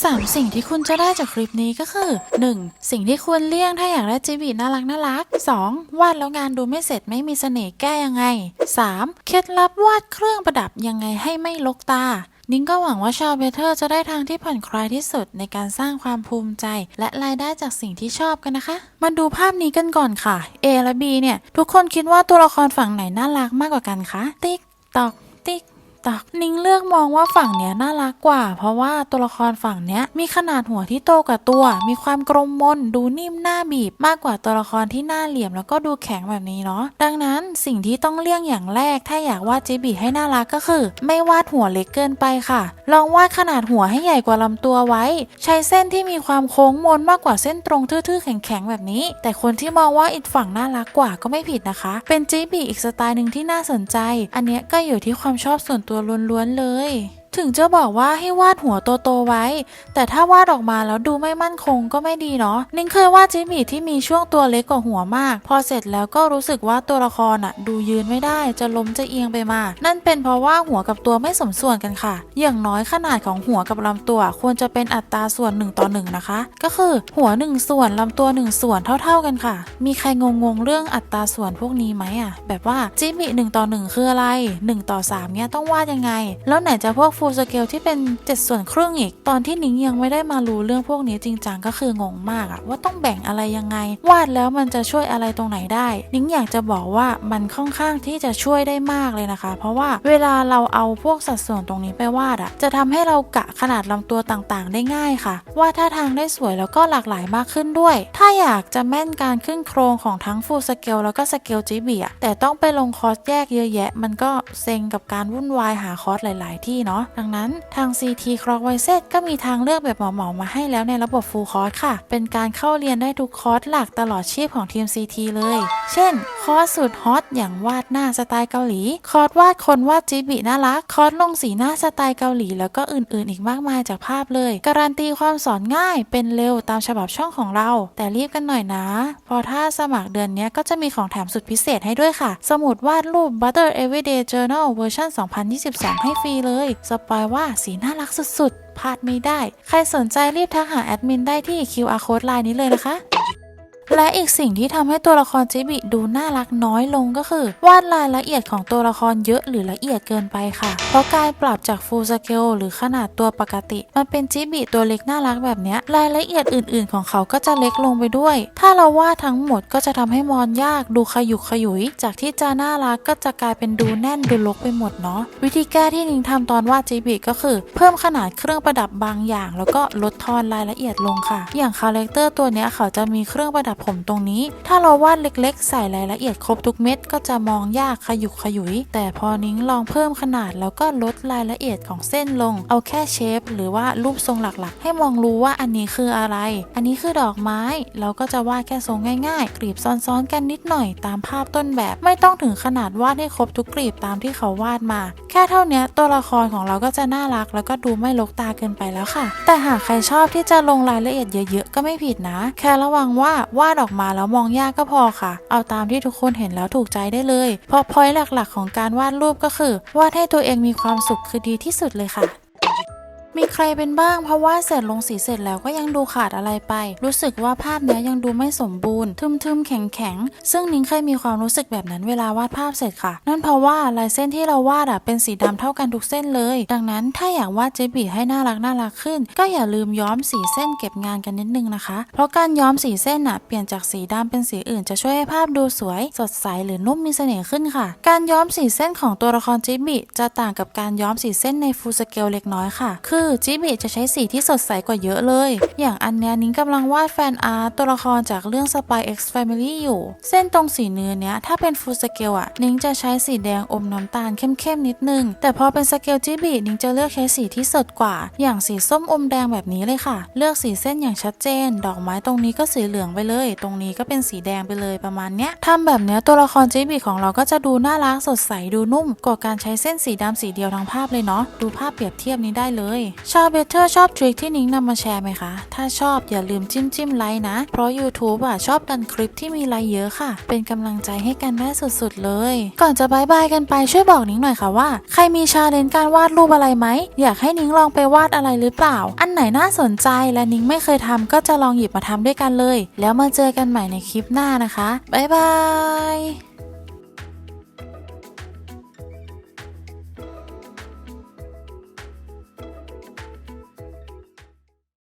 3สิ่งที่คุณจะได้จากคลิปนี้ก็คือ 1. สิ่งที่ควรเลี่ยงถ้าอยากได้จีบีน่ารักน่ารัก 2. วาดแล้วงานดูไม่เสร็จไม่มีเสน่ห์แก้ยังไง 3. เคล็ดลับวาดเครื่องประดับยังไงให้ไม่ลกตา นิ้งก็หวังว่าชาวเบเทอร์จะได้ทางที่ผ่อนคลายที่สุดในการสร้างความภูมิใจ และรายได้จากสิ่งที่ชอบกันนะคะ มาดูภาพนี้กันก่อนค่ะ A และ B เนี่ย ทุกคนคิดว่าตัวละครฝั่งไหนน่ารักมากกว่ากันคะติ๊กตอก ติ๊กนิ้งเลือกมองว่าฝั่งเนี้ยน่ารักกว่า เพราะว่าตัวละครฝั่งเนี้ยมีขนาดหัวที่โตกว่าตัว มีความกลมมนดูนิ่มหน้าบีบ มากกว่าตัวละครที่หน้าเหลี่ยมแล้วก็ดูแข็งแบบนี้เนาะดังนั้นสิ่งที่ต้องเลี่ยงอย่างแรก ถ้าอยากวาดจิบีให้น่ารักก็คือ ไม่วาดหัวเล็กเกินไปค่ะ ลองวาดขนาดหัวให้ใหญ่กว่าลำตัวไว้ ใช้เส้นที่มีความโค้งมนมากกว่าเส้นตรงทื่อๆแข็งๆแบบนี้ แต่คนที่มองว่าอีกฝั่งน่ารักกว่าก็ไม่ผิดนะคะ เป็นจิบีอีกสไตล์หนึ่งที่น่าสนใจ อันเนี้ยก็อยู่ที่ความชอบส่วนตัวัวล้วนๆเลย ถึงจะบอกว่าให้วาดหัวโตๆไว้ แต่ถ้าวาดออกมาแล้วดูไม่มั่นคงก็ไม่ดีเนาะนิ้งเคยวาดจิบีที่มีช่วงตัวเล็กกว่าหัวมาก พอเสร็จแล้วก็รู้สึกว่าตัวละครอะดูยืนไม่ได้จะล้มจะเอียงไปมา นั่นเป็นเพราะว่าหัวกับตัวไม่สมส่วนกันค่ะ อย่างน้อยขนาดของหัวกับลำตัวควรจะเป็นอัตราส่วน1ต่อ1นะคะ ก็คือหัว 1 ส่วนลำตัว 1 ส่วนเท่า ๆกันค่ะ มีใครงงๆเรื่องอัตราส่วนพวกนี้ไหมอะแบบว่าจิบี1ต่อ1คืออะไร 1 ต่อ3เนี่ยต้องวาดยังไง แล้วไหนจะพวกฟูลสเกลที่เป็น 7 ส่วนครึ่งอีก ตอนที่นิ้งยังไม่ได้มารู้เรื่องพวกนี้จริงจังก็คืองงมากอะว่าต้องแบ่งอะไรยังไง วาดแล้วมันจะช่วยอะไรตรงไหนได้ นิ้งอยากจะบอกว่ามันค่อนข้างที่จะช่วยได้มากเลยนะคะ เพราะว่าเวลาเราเอาพวกสัดส่วนตรงนี้ไปวาดอะจะทำให้เรากะขนาดลำตัวต่างๆ ได้ง่ายค่ะ วาดท่าทางได้สวยแล้วก็หลากหลายมากขึ้นด้วย ถ้าอยากจะแม่นการขึ้นโครงของทั้งฟูลสเกลแล้วก็สเกลจิบีอะแต่ต้องไปลงคอร์สแยกเยอะแยะ มันก็เซ็งกับการวุ่นวายหาคอร์สหลาย ๆ ที่เนาะดังนั้นทาง CT c l o c k w i s e ก็มีทางเลือกแบบเหมาๆมาให้แล้วในระบบ Full Course ค่ะ เป็นการเข้าเรียนได้ทุกคอร์สหลักตลอดชีพของทีม CT เลย เช่น คอร์สสุดฮอตอย่างวาดหน้าสไตล์เกาหลี คอร์สวาดคนวาดจิบิน่ารัก คอร์สลงสีหน้าสไตล์เกาหลี แล้วก็อื่นๆ อีกมากมายจากภาพเลย การันตีความสอนง่ายเป็นเร็วตามฉบับช่องของเรา แต่รีบกันหน่อยนะเพอถ้าสมัครเดือนนี้ก็จะมีของแถมสุดพิเศษให้ด้วยค่ะ สมุดวาดรูป Butter Everyday Journal เวอร์ชัน2022 ให้ฟรีเลยสปอยว่าสีน่ารักสุดๆพลาดไม่ได้ ใครสนใจรีบทักหาแอดมินได้ที่ QR code ไลน์นี้เลยนะคะ และอีกสิ่งที่ทำให้ตัวละครจิบิดูน่ารักน้อยลงก็คือวาดรายละเอียดของตัวละครเยอะหรือละเอียดเกินไปค่ะ เพราะการปรับจาก full scale หรือขนาดตัวปกติมันเป็นจิบิตัวเล็กน่ารักแบบนี้รายละเอียดอื่น ๆ ของเขาก็จะเล็กลงไปด้วย ถ้าเราวาดทั้งหมดก็จะทำให้มอนยากดูขยุกขยุย จากที่จะน่ารักก็จะกลายเป็นดูแน่นดูลกไปหมดเนาะวิธีแก้ที่นิงทำตอนวาดจิบิก็คือ เพิ่มขนาดเครื่องประดับบางอย่าง แล้วก็ลดทอนรายละเอียดลงค่ะ อย่างคาแรคเตอร์ตัวนี้เขาจะมีเครื่องประดับผมตรงนี้ ถ้าเราวาดเล็กๆ ใส่รายละเอียดครบทุกเม็ดก็จะมองยากขยุกขยุย แต่พอนิ้งลองเพิ่มขนาดแล้วก็ลดรายละเอียดของเส้นลง เอาแค่เชฟหรือว่ารูปทรงหลักๆ ให้มองรู้ว่าอันนี้คืออะไร อันนี้คือดอกไม้ เราก็จะวาดแค่ทรงง่ายๆ กรีบซ้อนๆกันนิดหน่อยตามภาพต้นแบบ ไม่ต้องถึงขนาดวาดให้ครบทุกกรีบตามที่เขาวาดมา แค่เท่านี้ตัวละครของเราก็จะน่ารัก แล้วก็ดูไม่ลกตาเกินไปแล้วค่ะ แต่หากใครชอบที่จะลงรายละเอียดเยอะๆก็ไม่ผิดนะ แค่ระวังว่าวาดออกมาแล้วมองยากก็พอค่ะ เอาตามที่ทุกคนเห็นแล้วถูกใจได้เลย เพราะพอยต์หลักๆ ของการวาดรูปก็คือ วาดให้ตัวเองมีความสุขคือดีที่สุดเลยค่ะ มีใครเป็นบ้างเพราะว่าเสร็จลงสีเสร็จแล้วก็ยังดูขาดอะไรไป รู้สึกว่าภาพเนี้ยยังดูไม่สมบูรณ์ ทึมๆแข็งๆ ซึ่งนิ้งเคยมีความรู้สึกแบบนั้นเวลาวาดภาพเสร็จค่ะ นั่นเพราะว่าลายเส้นที่เราวาดอะเป็นสีดำเท่ากันทุกเส้นเลย ดังนั้นถ้าอยากวาดเจบีให้น่ารักน่ารักขึ้น ก็อย่าลืมย้อมสีเส้นเก็บงานกันนิดนึงนะคะ เพราะการย้อมสีเส้นอะเปลี่ยนจากสีดำเป็นสีอื่นจะช่วยให้ภาพดูสวย สดใสหรือนุ่มมีเสน่ห์ขึ้นค่ะ การย้อมสีเส้นของตัวละครเจบิจะต่างกับการย้อมสีเส้นในฟูลสเกลเล็กน้อยค่ะ คือจิบิจะใช้สีที่สดใสกว่าเยอะเลย อย่างอันเนี้ยนิ้งกำลังวาดแฟนอาร์ตตัวละครจากเรื่อง Spy X Family อยู่ เส้นตรงสีเนื้อเนี้ยถ้าเป็นฟูลสเกลอะนิ้งจะใช้สีแดงอมน้ำตาลเข้มๆนิดนึง แต่พอเป็นสเกลจิบินิ้งจะเลือกใช้สีที่สดกว่า อย่างสีส้มอมแดงแบบนี้เลยค่ะ เลือกสีเส้นอย่างชัดเจน ดอกไม้ตรงนี้ก็สีเหลืองไปเลย ตรงนี้ก็เป็นสีแดงไปเลยประมาณเนี้ยทำแบบเนี้ยตัวละครจิบิของเราก็จะดูน่ารักสดใสดูนุ่ม กว่าการใช้เส้นสีดำสีเดียวทั้งภาพเลยเนาะดูภาพเปรียบเทียบนี้ได้เลยชาวเบเทอร์ชอบทริคที่นิ้งนำมาแชร์ไหมคะ ถ้าชอบอย่าลืมจิ้มจิ้มไลค์นะ เพราะ YouTube อะชอบกันคลิปที่มีไลค์เยอะค่ะ เป็นกำลังใจให้กันได้สุดๆเลย ก่อนจะบายบายกันไปช่วยบอกนิ้งหน่อยค่ะว่า ใครมีชาเลนจ์การวาดรูปอะไรไหม อยากให้นิ้งลองไปวาดอะไรหรือเปล่า อันไหนน่าสนใจและนิ้งไม่เคยทำก็จะลองหยิบมาทำด้วยกันเลย แล้วมาเจอกันใหม่ในคลิปหน้านะคะบายบาย